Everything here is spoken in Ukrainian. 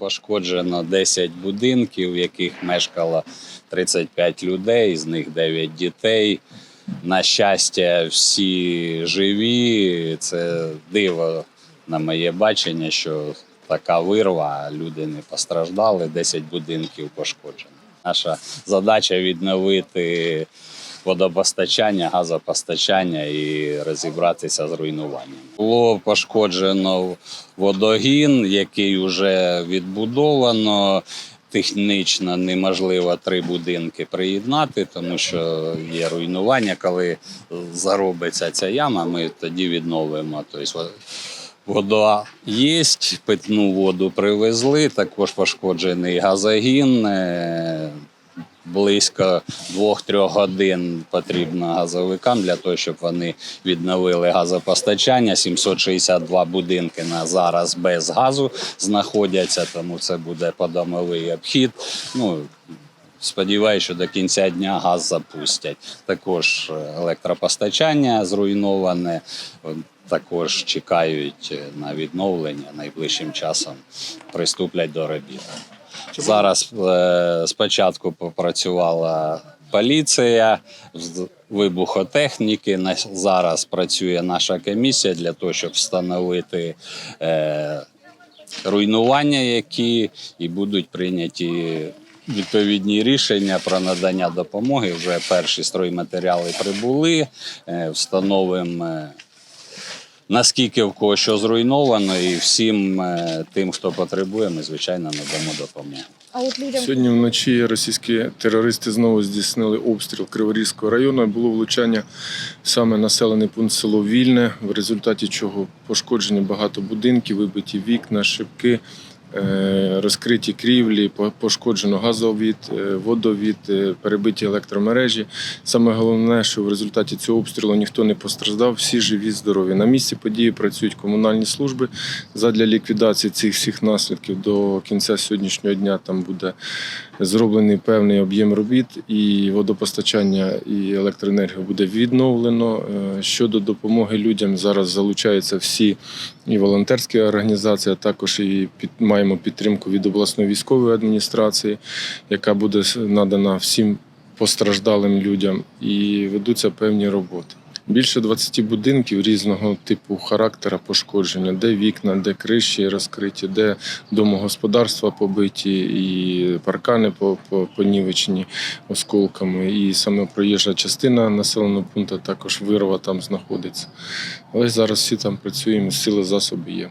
Пошкоджено 10 будинків, в яких мешкало 35 людей, з них 9 дітей. На щастя, всі живі. Це диво на моє бачення, що така вирва, люди не постраждали, 10 будинків пошкоджено. Наша задача відновити водопостачання, газопостачання і розібратися з руйнуванням. Було пошкоджено водогін, який вже відбудовано. Технічно неможливо три будинки приєднати, тому що є руйнування. Коли заробиться ця яма, ми тоді відновимо. Тобто Вода є, питну воду привезли, також пошкоджений газогін. Е, Близько 2-3 годин потрібно газовикам для того, щоб вони відновили газопостачання. 762 будинки на зараз без газу знаходяться, тому це буде подомовий обхід. Ну, Сподіваюся, що до кінця дня газ запустять. Також е, електропостачання зруйноване. Також чекають е, на відновлення. Найближчим часом приступлять до робіт. Зараз е, спочатку попрацювала поліція, з- вибухотехніки. На- Зараз працює наша комісія для того, щоб встановити е, руйнування, які і будуть прийняті відповідні рішення про надання допомоги. Вже перші стройматеріали прибули, е, встановимо. Наскільки в кого що зруйновано, і всім е, тим, хто потребує, ми звичайно надамо допомогу. А от людям Сьогодні вночі російські терористи знову здійснили обстріл Криворізького району. Було влучання саме населений пункт село Вільне, в результаті чого пошкоджені багато будинків, вибиті вікна, шибки, розкриті крівлі, пошкоджено газовід, е, водовід, е, перебиті електромережі. Саме головне, що в результаті цього обстрілу ніхто не постраждав, всі живі, здорові. На місці події працюють комунальні служби задля ліквідації цих всіх наслідків до кінця сьогоднішнього дня там буде зроблений певний об'єм робіт, і водопостачання і електроенергія буде відновлено. Е, Щодо допомоги людям, зараз залучаються всі і волонтерські організації, а також і під, маємо підтримку від обласної військової адміністрації, яка буде надана всім постраждалим людям, і ведуться певні роботи. Більше 20 будинків різного типу характера пошкодження, де вікна, де криші розкриті, де домогосподарства побиті, і паркани по- по- понівечені осколками. І саме проїжджа частина населеного пункту також вирва там знаходиться. Але зараз всі там працюємо, сили засоби є.